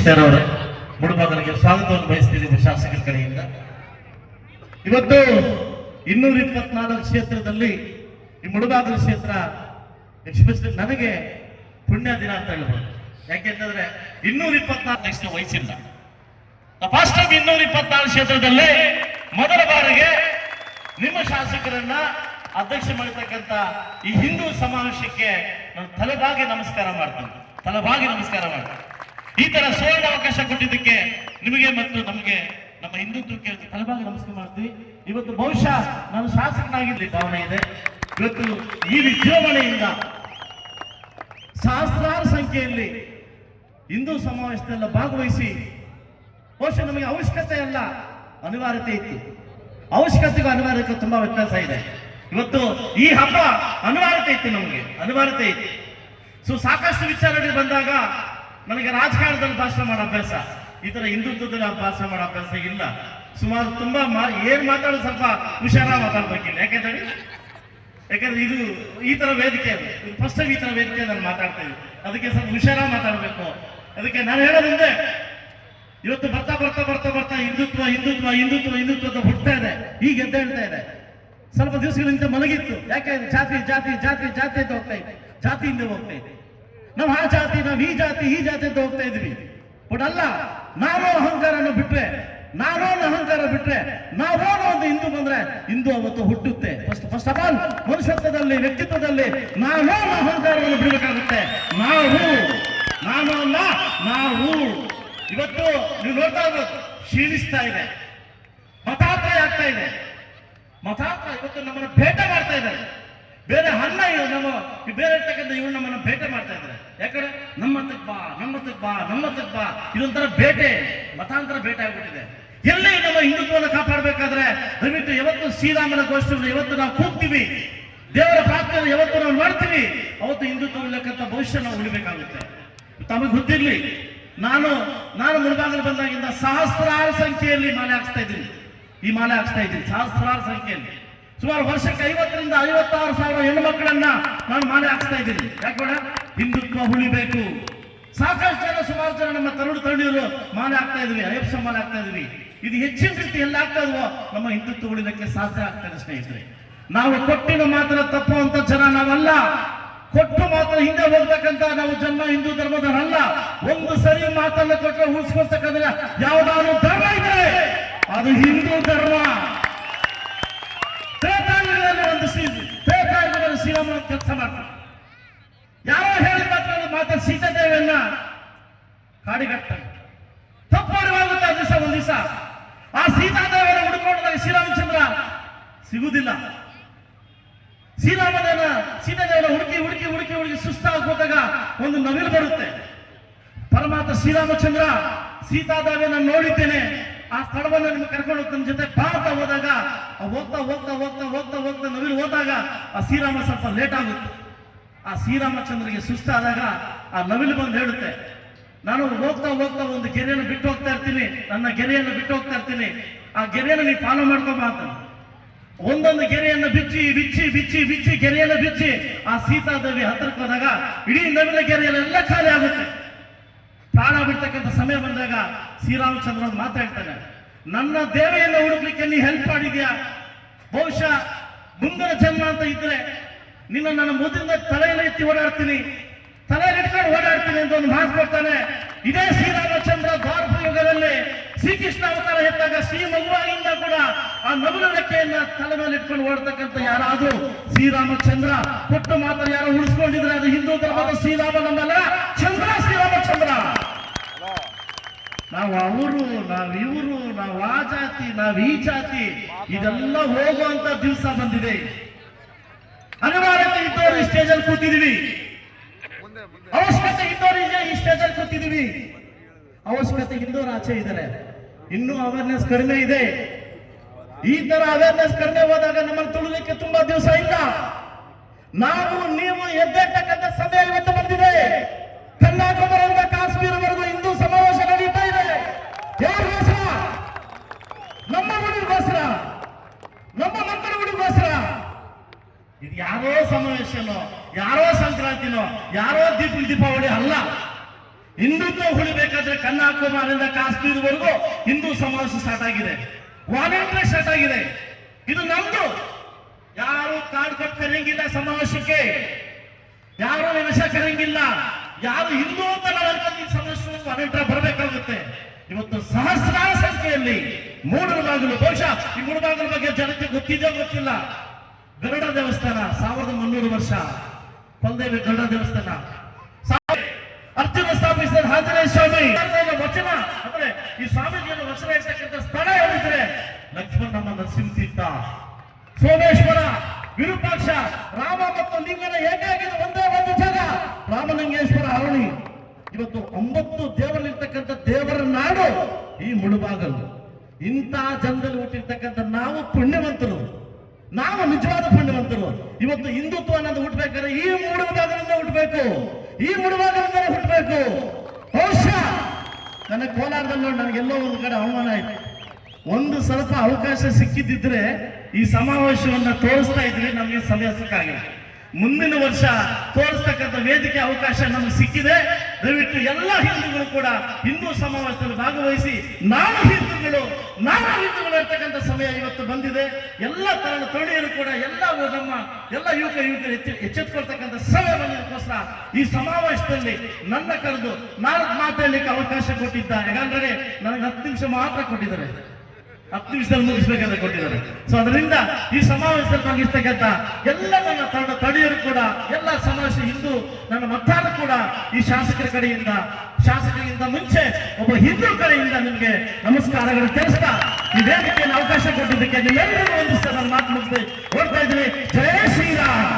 ಸುತ್ತೇರವರು ಮುಳುಬಾಗಲಿಗೆ ಸ್ವಾಗತವನ್ನು ಬಯಸ್ತಿದ್ದೇನೆ ಶಾಸಕರ ಕಡೆಯಿಂದ. ಇವತ್ತು ಇನ್ನೂರ ಇಪ್ಪತ್ನಾಲ್ಕು ಕ್ಷೇತ್ರದಲ್ಲಿ ಈ ಮುಳುಬಾಗಲ ಕ್ಷೇತ್ರ ಎಕ್ಸ್ಪೆಷಲಿ ನನಗೆ ಪುಣ್ಯ ದಿನ ಅಂತ ಹೇಳ್ಬೋದು. ಯಾಕೆಂತಂದ್ರೆ ಇನ್ನೂರ ಇಪ್ಪತ್ನಾಲ್ಕು ಲಕ್ಷ ವಯಸ್ಸಿಲ್ಲ ಫಸ್ಟ್ ಟೈಮ್ ಇನ್ನೂರ ಇಪ್ಪತ್ನಾಲ್ಕು ಕ್ಷೇತ್ರದಲ್ಲಿ ಮೊದಲ ಬಾರಿಗೆ ನಿಮ್ಮ ಶಾಸಕರನ್ನ ಅಧ್ಯಕ್ಷ ಮಾಡಿರ್ತಕ್ಕಂಥ ಈ ಹಿಂದೂ ಸಮಾವೇಶಕ್ಕೆ ನಾನು ತಲೆಬಾಗಿ ನಮಸ್ಕಾರ ಮಾಡ್ತೇನೆ. ತಲೆಬಾಗಿ ನಮಸ್ಕಾರ ಮಾಡ್ತೇನೆ. ಈ ತರ ಸುವರ್ಣ ಅವಕಾಶ ಕೊಟ್ಟಿದ್ದಕ್ಕೆ ನಿಮಗೆ ಮತ್ತು ನಮಗೆ ನಮ್ಮ ಹಿಂದುತ್ವಕ್ಕೆ ತಲೆಬಾಗಿ ನಮಸ್ಕಾರ ಮಾಡ್ತೀವಿ. ಇವತ್ತು ಬಹುಶಃ ನಾನು ಶಾಸಕನಾಗಿದ್ದೆ, ಭಾವನೆ ಇದೆ. ಇವತ್ತು ಈ ವಿಜೃಂಭಣೆಯಿಂದ ಸಹಸ್ರಾರು ಸಂಖ್ಯೆಯಲ್ಲಿ ಹಿಂದೂ ಸಮಾವೇಶದಲ್ಲ ಭಾಗವಹಿಸಿ, ಬಹುಶಃ ನಮಗೆ ಅವಶ್ಯಕತೆ ಅಲ್ಲ, ಅನಿವಾರ್ಯತೆ ಇತ್ತು. ಅವಶ್ಯಕತೆಗೂ ಅನಿವಾರ್ಯಕ್ಕೂ ತುಂಬಾ ವ್ಯತ್ಯಾಸ ಇದೆ. ಇವತ್ತು ಈ ಹಬ್ಬ ಅನಿವಾರ್ಯತೆ ಇತ್ತು ನಮಗೆ, ಅನಿವಾರ್ಯತೆ ಇತ್ತು. ಸೊ ಸಾಕಷ್ಟು ವಿಚಾರಗಳು ಬಂದಾಗ ನನಗೆ ರಾಜಕಾರಣದಲ್ಲಿ ಭಾಷಣ ಮಾಡೋ ಅಭ್ಯಾಸ, ಈ ತರ ಹಿಂದುತ್ವದಲ್ಲಿ ಭಾಷಣ ಮಾಡೋ ಅಭ್ಯಾಸ ಇಲ್ಲ. ಸುಮಾರು ತುಂಬಾ ಏನ್ ಮಾತಾಡೋದು ಸ್ವಲ್ಪ ಹುಷಾರಾಗಿ ಮಾತಾಡ್ಬೇಕಿಲ್ಲ. ಯಾಕೆಂದ್ರೆ, ಯಾಕಂದ್ರೆ ಇದು ಈ ತರ ವೇದಿಕೆ ಫಸ್ಟ್ ಟೈಮ್ ಈ ತರ ವೇದಿಕೆ ನಾನು ಮಾತಾಡ್ತಾ ಅದಕ್ಕೆ ಸ್ವಲ್ಪ ಹುಷಾರಾಗಿ ಮಾತಾಡಬೇಕು. ಅದಕ್ಕೆ ನಾನು ಹೇಳೋದಂದ್ರೆ ಇವತ್ತು ಬರ್ತಾ ಬರ್ತಾ ಬರ್ತಾ ಬರ್ತಾ ಹಿಂದುತ್ವ ಹಿಂದುತ್ವ ಹಿಂದುತ್ವ ಹಿಂದುತ್ವ ಅಂತ ಹುಡ್ತಾ ಇದೆ. ಈಗ ಎದ್ದ ಹೇಳ್ತಾ ಇದೆ. ಸ್ವಲ್ಪ ದಿವಸಗಳಿಂದ ಮಲಗಿತ್ತು. ಯಾಕೆ? ಜಾತಿ ಜಾತಿ ಜಾತಿ ಜಾತಿ ಅಂತ ಹೋಗ್ತಾ ಇದೆ. ಜಾತಿಯಿಂದ ಹೋಗ್ತಾ ಇದೆ. ನಾವು ಆ ಜಾತಿ ನಾವು ಈ ಜಾತಿ ಈ ಜಾತಿ ಅಂತ ಹೋಗ್ತಾ ಇದ್ವಿ. ಬಟ್ ಅಲ್ಲ, ನಾನೋ ಅಹಂಕಾರನ ಬಿಟ್ರೆ, ನಾನು ಅಹಂಕಾರ ಬಿಟ್ರೆ ನಾವೋನೋ ಒಂದು ಹಿಂದೂ ಬಂದ್ರೆ ಹಿಂದೂ ಅವತ್ತು ಹುಟ್ಟುತ್ತೆ. ಫಸ್ಟ್ ಫಸ್ಟ್ ಆಫ್ ಆಲ್ ಮನುಷ್ಯತ್ವದಲ್ಲಿ, ವ್ಯಕ್ತಿತ್ವದಲ್ಲಿ ನಾನು ಅಹಂಕಾರವನ್ನು ಬಿಡಬೇಕಾಗುತ್ತೆ. ನಾವು, ನಾನು ಅಲ್ಲ, ನಾವು. ಇವತ್ತು ನೀವು ನೋಡ್ತಾ ಇರ್ಬೋದು ಕ್ಷೀಣಿಸ್ತಾ ಇದೆ. ಮತಾತ್ರ ಆಗ್ತಾ ಇದೆ. ಮತಾತ್ರ ಇವತ್ತು ನಮ್ಮನ್ನು ಭೇಟ ಮಾಡ್ತಾ ಇದ್ದಾರೆ. ಬೇರೆ ಅನ್ನ ಇವ್ರು ನಮ್ಮ, ಬೇರೆ ಇರ್ತಕ್ಕಂಥ ಇವರು ನಮ್ಮನ್ನ ಭೇಟ ಮಾಡ್ತಾ ಯಾಕಂದ್ರೆ ನಮ್ಮ ತಪ್ಪ ನಮ್ಮ ತಪ್ಪ ನಮ್ಮ ತಪ್ಪ ಇದೊಂಥರ ಬೇಟೆ, ಮತಾಂತರ ಬೇಟೆ ಆಗ್ಬಿಟ್ಟಿದೆ. ಎಲ್ಲೇ ನಮ್ಮ ಹಿಂದುತ್ವವನ್ನು ಕಾಪಾಡಬೇಕಾದ್ರೆ, ದಯವಿಟ್ಟು ಯಾವತ್ತು ಶ್ರೀರಾಮನ ಗೋಷ್ಠಿಯನ್ನು ಯಾವತ್ತು ನಾವು ಕೂಗ್ತೀವಿ. ದೇವರ ಪ್ರಾರ್ಥನೆ ಯಾವತ್ತು ನಾವು ಮಾಡ್ತೀವಿ. ಅವತ್ತು ಹಿಂದುತ್ವ ಉಳ್ಳಕ್ಕಂತ ಭವಿಷ್ಯ ನಾವು ಉಳಿಬೇಕಾಗುತ್ತೆ. ತಮಗೆ ಗೊತ್ತಿರಲಿ, ನಾನು ನಾನು ಮುಳುಬಾಗಲು ಬಂದಾಗಿಂದ ಸಹಸ್ರಾರು ಸಂಖ್ಯೆಯಲ್ಲಿ ಮಾಲೆ ಹಾಕ್ಸ್ತಾ ಇದ್ದೀನಿ. ಈ ಮಾಲೆ ಹಾಕ್ಸ್ತಾ ಇದ್ದೀನಿ, ಸಹಸ್ರಾರು ಸಂಖ್ಯೆಯಲ್ಲಿ. ಸುಮಾರು ವರ್ಷಕ್ಕೆ ಐವತ್ತರಿಂದ ಐವತ್ತಾರು ಸಾವಿರ ಹೆಣ್ಣು ಮಕ್ಕಳನ್ನ ನಾನು ಮಾಲೆ ಹಾಕ್ಸ್ತಾ ಇದ್ದೀನಿ. ಯಾಕೆ ಹಿಂದುತ್ವ ಉಳಿಬೇಕು. ಸಾಕಷ್ಟು ಜನ ಸುಮಾರು ಜನ ನಮ್ಮ ತರುಡು ತರುಣಿಯರು ಮಾಲೆ ಆಗ್ತಾ ಇದ್ವಿ, ಅಯ್ಯಪ್ಪ ಮಾಲೆ ಆಗ್ತಾ ಇದ್ವಿ. ಇದು ಹೆಚ್ಚಿನ ರೀತಿ ಎಲ್ಲ ಆಗ್ತಾ ಇದ್ವೋ, ನಮ್ಮ ಹಿಂದುತ್ವ ಉಳಿದಕ್ಕೆ ಸಾಧ್ಯ ಆಗ್ತದೆ ಸ್ನೇಹಿತರೆ. ನಾವು ಕೊಟ್ಟಿನ ಮಾತ್ರ ತಪ್ಪುವಂತ ಜನ ನಾವಲ್ಲ. ಕೊಟ್ಟು ಮಾತ್ರ ಹಿಂದೆ ಹೋಗ್ಬೇಕಂತ ನಾವು ಜನ್ಮ ಹಿಂದೂ ಧರ್ಮದವರಲ್ಲ. ಒಂದು ಸರಿ ಮಾತನ್ನ ಕೊಟ್ಟರೆ ಉಳಿಸ್ಕೊಳ್ತಕ್ಕಂದ್ರೆ ಯಾವ್ದಾದ್ರು ಧರ್ಮ ಇದೆ ಅದು ಹಿಂದೂ ಧರ್ಮ. ಒಂದು ಶ್ರೀ ತ್ರೇತಾಯುಗದಲ್ಲಿ ಕೆಲಸ ಮಾಡ್ತಾರೆ. ಮಾತ್ರ ಸಿದ್ಧತೆಯನ್ನ ಸೀತಾದೇವಿಯನ್ನ ಕಾಡಿಗಟ್ಟಾರೆ ತಪ್ಪು ಮಾಡುವಾಗುತ್ತೆ ಆ ದಿವಸ, ಒಂದ್ ದಿವಸ. ಆ ಸೀತಾದೇವಿಯನ್ನು ಹುಡುಕೊಂಡಾಗ ಶ್ರೀರಾಮಚಂದ್ರ ಸಿಗುವುದಿಲ್ಲ. ಶ್ರೀರಾಮನ ಸೀತಾದೇವನ ಹುಡುಕಿ ಹುಡುಕಿ ಹುಡುಕಿ ಹುಡುಕಿ ಸುಸ್ತಾಗಿ ಹೋದಾಗ ಒಂದು ನವಿಲು ಬರುತ್ತೆ. ಪರಮಾತ್ಮ ಶ್ರೀರಾಮಚಂದ್ರ ಸೀತಾದೇವಿಯನ್ನ ನೋಡಿದ್ದೇನೆ. ಆ ಸ್ಥಳವನ್ನು ನಿಮ್ಗೆ ಕರ್ಕೊಂಡು ಹೋಗ್ತಾನೆ. ಜೊತೆ ಭಾರತ ಹೋದಾಗ ಹೋಗ್ತಾ ಹೋಗ್ತಾ ಹೋಗ್ತಾ ಹೋಗ್ತಾ ಹೋಗ್ತಾ ನವಿಲು ಹೋದಾಗ, ಆ ಶ್ರೀರಾಮ ಸ್ವಲ್ಪ ಲೇಟ್ ಆಗುತ್ತೆ. ಆ ಶ್ರೀರಾಮಚಂದ್ರಿಗೆ ಸುಸ್ತಾದಾಗ ಆ ನವಿಲು ಬಂದು ಹೇಳುತ್ತೆ, ನಾನು ಹೋಗ್ತಾ ಹೋಗ್ತಾ ಒಂದು ಗೆರೆಯನ್ನು ಬಿಟ್ಟು ಹೋಗ್ತಾ ಇರ್ತೀನಿ, ನನ್ನ ಗೆರೆಯನ್ನು ಬಿಟ್ಟು ಹೋಗ್ತಾ ಇರ್ತೀನಿ, ಆ ಗೆರೆಯನ್ನು ನೀವು ಫಾಲೋ ಮಾಡ್ಕೊಂಬ ಅಂತ. ಒಂದೊಂದು ಗೆರೆಯನ್ನು ಬಿಚ್ಚಿ ಬಿಚ್ಚಿ ಬಿಚ್ಚಿ ಬಿಚ್ಚಿ, ಗೆರೆಯನ್ನು ಬಿಚ್ಚಿ ಆ ಸೀತಾದೇವಿ ಹತ್ರಕ್ಕೆ ಹೋದಾಗ ಇಡೀ ನವಿಲ ಗೆರೆಯಲ್ಲೆಲ್ಲ ಖಾಲಿ ಆಗುತ್ತೆ. ಪ್ರಾಣ ಬಿಡ್ತಕ್ಕಂಥ ಸಮಯ ಬಂದಾಗ ಶ್ರೀರಾಮಚಂದ್ರ ಮಾತಾಡ್ತಾನೆ ನನ್ನ ದೇವೆಯನ್ನು ಹುಡುಕ್ಲಿಕ್ಕೆ ನೀ ಹೆಲ್ಪ್ ಮಾಡಿದ್ಯಾ? ಬಹುಶಃ ಮುಂದಿನ ಜನ್ಮ ಅಂತ ಇದ್ರೆ ನಿನ್ನ ನನ್ನ ಮೂತಿಯಿಂದ ತಲೆಯನ್ನು ಎತ್ತಿ ಓಡಾಡ್ತೀನಿ. ತಲೆ ಇಟ್ಕೊಂಡು ಓಡಾಡ್ತೀನಿ ಅಂತ ಒಂದು ಮಾತು ಕೊಡ್ತಾನೆ. ಇದೇ ಶ್ರೀರಾಮಚಂದ್ರ ದ್ವಾರಪ ಯುಗದಲ್ಲಿ ಶ್ರೀಕೃಷ್ಣ ಅವತಾರ ಎತ್ತಾಗ ಶ್ರೀ ಮಗುವಾಗಿಂದ ಕೂಡ ಆ ನಗುಲ ರೆಕ್ಕೆಯನ್ನ ತಲೆ ಮೇಲೆ ಇಟ್ಕೊಂಡು ಓಡ್ತಕ್ಕಂಥ ಯಾರಾದ್ರೂ ಶ್ರೀರಾಮಚಂದ್ರ ಕೊಟ್ಟು ಮಾತ್ರ ಯಾರು ಉಳಿಸ್ಕೊಂಡಿದ್ರೆ ಅದು ಹಿಂದೂ ಧರ್ಮದ ಶ್ರೀರಾಮ ನಮ್ಮಲ್ಲ, ಚಂದ್ರ ಶ್ರೀರಾಮಚಂದ್ರ. ನಾವು ಅವರು, ನಾವು ಇವರು, ನಾವು ಆ ಜಾತಿ, ನಾವು ಈ ಜಾತಿ, ಇದೆಲ್ಲ ಹೋಗುವಂತ ದಿವಸ ಬಂದಿದೆ. ಅನಿವಾರ್ಯತೆ ಇದ್ದವರು ಈ ಸ್ಟೇಜಲ್ಲಿ ಕೂತಿದೀವಿ. ಅವಶ್ಯಕತೆ ಇದ್ದವರು ಈ ಸ್ಟೇಜಲ್ಲಿ ಕೂತಿದೀವಿ. ಅವಶ್ಯಕತೆ ಇದ್ದವರು ಆಚೆ ಇದ್ದಾರೆ. ಇನ್ನೂ ಅವೇರ್ನೆಸ್ ಕಡಿಮೆ ಇದೆ. ಈ ತರ ಅವೇರ್ನೆಸ್ ಕಡಿಮೆ ಹೋದಾಗ ನಮ್ಮನ್ನು ತುಳಿಲಿಕ್ಕೆ ತುಂಬಾ ದಿವಸ ಇಲ್ಲ. ನಾವು ನೀವು ಎದ್ದೇಳ್ತಕ್ಕಂಥ ಸಮಯ ಇವತ್ತು ಬಂದಿದೆ. ಕನ್ಯಾಕುಮಾರಿಯಿಂದ ಕಾಶ್ಮೀರವರೆಗೂ ಹಿಂದೂ ಸಮಾವೇಶ ನಡೀತಾ ಇದೆ ಯಾರಿಗೋಸ್ಕರ ನಮ್ಮ ಗುಡಿಗೋಸ್ಕರ ನಮ್ಮ ಮಕ್ಕಳ ಗುಡಿಗೋಸ್ಕರ ಇದು ಯಾರೋ ಸಂಕ್ರಾಂತಿನೋ, ಯಾರೋ ದೀಪ, ದೀಪಾವಳಿ ಅಲ್ಲ. ಹಿಂದುತ್ವ ಉಳಿಬೇಕಾದ್ರೆ ಕನ್ಯಾಕುಮಾರಿಯಿಂದ ಕಾಶ್ಮೀರವರೆಗೂ ಹಿಂದೂ ಸಮಾಜ ಸ್ಟಾರ್ಟ್ ಆಗಿದೆ. ವಾಲಂಟ್ರಿ ಸ್ಟಾರ್ಟ್ ಆಗಿದೆ. ಇದು ನಮ್ದು. ಯಾರು ಕಾರ್ಡ್ ಕೊಟ್ಟು ಕರೆಯಂಗಿಲ್ಲ ಸಮಾವೇಶಕ್ಕೆ? ಯಾರು ವಿಷ ಕರೆಯಂಗಿಲ್ಲ? ಯಾರು ಹಿಂದೂ ಅಂತ ನಾವು ಸಮಾವೇಶ ಸಮಾವೇಶಕ್ಕೆ ಬರಬೇಕಾಗುತ್ತೆ. ಇವತ್ತು ಸಹಸ್ರಾರು ಸಂಖ್ಯೆಯಲ್ಲಿ ಮೂಡಲ ಬಾಗಿಲು ಬಹುಶಃ ಈ ಮೂಡಬಾಗಿಲು ಬಗ್ಗೆ ಜನಕ್ಕೆ ಗೊತ್ತಿದೆಯೋ ಗೊತ್ತಿಲ್ಲ. ಗರುಡ ದೇವಸ್ಥಾನ, ಸಾವಿರದ ಮುನ್ನೂರು ವರ್ಷ. ಪಲ್ದೇವಿ ಗರುಡ ದೇವಸ್ಥಾನ. ಅರ್ಜುನ ಸ್ಥಾಪಿಸಿದ ಆಂಜನೇಯ ಸ್ವಾಮಿ. ವಚನ? ಅಂದ್ರೆ ಈ ಸ್ವಾಮೀಜಿಯನ್ನು ವಚನ ಇರ್ತಕ್ಕಂಥ ಸ್ಥಳ ಹೇಳಿದ್ರೆ ಲಕ್ಷ್ಮಣ ನಮ್ಮ ನರಸಿಂಹತೀರ್ಥ. ಸೋಮೇಶ್ವರ, ವಿರೂಪಾಕ್ಷ, ರಾಮ ಮತ್ತು ಲಿಂಗನ ಏಕಾಗಿದೆ ಒಂದೇ ಒಂದು ಜಾಗ, ರಾಮಲಿಂಗೇಶ್ವರ ಅರಣಿ ಇವತ್ತು ಒಂಬತ್ತು ದೇವರಲ್ಲಿರ್ತಕ್ಕಂಥ ದೇವರ ನಾಡು ಈ ಮುಳುಬಾಗಲು. ಇಂಥ ಜನದಲ್ಲಿ ಹುಟ್ಟಿರ್ತಕ್ಕಂಥ ನಾವು ಪುಣ್ಯವಂತರು. ನಾವು ನಿಜವಾದ ಪುಣ್ಯವಂತರು. ಇವತ್ತು ಹಿಂದುತ್ವ ಅನ್ನೋದು ಹುಟ್ಟಬೇಕಾದ್ರೆ ಈ ಮೂಡುವುದಾದ್ರಿಂದ ಹುಟ್ಟಬೇಕು ಈ ಮುಳುಬಾಗಲಿಂದ ಹುಟ್ಟಬೇಕು ಬಹುಶಃ ನನ್ನ ಕೋಲಾರದಲ್ಲಿ ನೋಡಿ ನನಗೆಲ್ಲೋ ಒಂದು ಕಡೆ ಅವಮಾನ ಆಯ್ತು. ಒಂದು ಸ್ವಲ್ಪ ಅವಕಾಶ ಸಿಕ್ಕಿದ್ದಿದ್ರೆ ಈ ಸಮಾವೇಶವನ್ನು ತೋರಿಸ್ತಾ ಇದ್ರೆ ನಮಗೆ ಸಮಯ ಸಿಕ್ಕಾಗಿಲ್ಲ ಮುಂದಿನ ವರ್ಷ ತೋರಿಸ್ತಕ್ಕಂಥ ವೇದಿಕೆ ಅವಕಾಶ ನಮಗೆ ಸಿಕ್ಕಿದೆ. ದಯವಿಟ್ಟು ಎಲ್ಲ ಹಿಂದೂಗಳು ಕೂಡ ಹಿಂದೂ ಸಮಾವೇಶದಲ್ಲಿ ಭಾಗವಹಿಸಿ ನಾನು ಹಿಂದೂಗಳು ನಾವು ಹಿಂದೂಗಳು ಇರ್ತಕ್ಕಂಥ ಸಮಯ ಇವತ್ತು ಬಂದಿದೆ. ಎಲ್ಲ ತರಣ ತರುಣಿಯರು ಕೂಡ ಎಲ್ಲ ನಮ್ಮ ಎಲ್ಲ ಯುವಕ ಯುವಕರು ಹೆಚ್ಚು ಎಚ್ಚೆತ್ಕೊಳ್ತಕ್ಕಂಥ ಸಮಯ ಬಂದಿದ್ದಕ್ಕೋಸ್ಕರ ಈ ಸಮಾವೇಶದಲ್ಲಿ ನನ್ನ ಕರೆದು ನಾಲ್ಕು ಮಾತಾಡಲಿಕ್ಕೆ ಅವಕಾಶ ಕೊಟ್ಟಿದ್ದಾರೆ ಯಾಕಂದ್ರೆ ನನಗೆ ಹತ್ತು ನಿಮಿಷ ಮಾತ್ರ ಕೊಟ್ಟಿದ್ದಾರೆ. ಹತ್ತು ನಿಮಿಷದಲ್ಲಿ ಮುಗಿಸ್ಬೇಕಂತ ಕೊಟ್ಟಿದ್ದಾರೆ. ಸೊ ಅದರಿಂದ ಈ ಸಮಾವೇಶದಲ್ಲಿ ಭಾಗಿಸ್ತಕ್ಕಂಥ ಎಲ್ಲ ನನ್ನ ತಂಡ ತಡೆಯರು ಕೂಡ ಎಲ್ಲ ಸಮಾವೇಶ ಹಿಂದೂ ನನ್ನ ಮತದಾರ ಕೂಡ ಈ ಶಾಸಕರ ಕಡೆಯಿಂದ, ಶಾಸಕರಿಂದ ಮುಂಚೆ ಒಬ್ಬ ಹಿಂದೂ ಕಡೆಯಿಂದ ನಿಮಗೆ ನಮಸ್ಕಾರಗಳು ತಿಳಿಸ್ತಾ ಈ ವೇದಿಕೆಯನ್ನು ಅವಕಾಶ ಕೊಟ್ಟಿದ್ದಕ್ಕೆ ನಿಮ್ಮೆಲ್ಲರಿಗೂ ವಂದಿಸ್ತಾ ನನ್ನ ಮಾತು ಮುಗಿಸಿ ಹೋಗ್ತಾ ಇದ್ದೀನಿ. ಜಯ ಶ್ರೀರಾಮ್.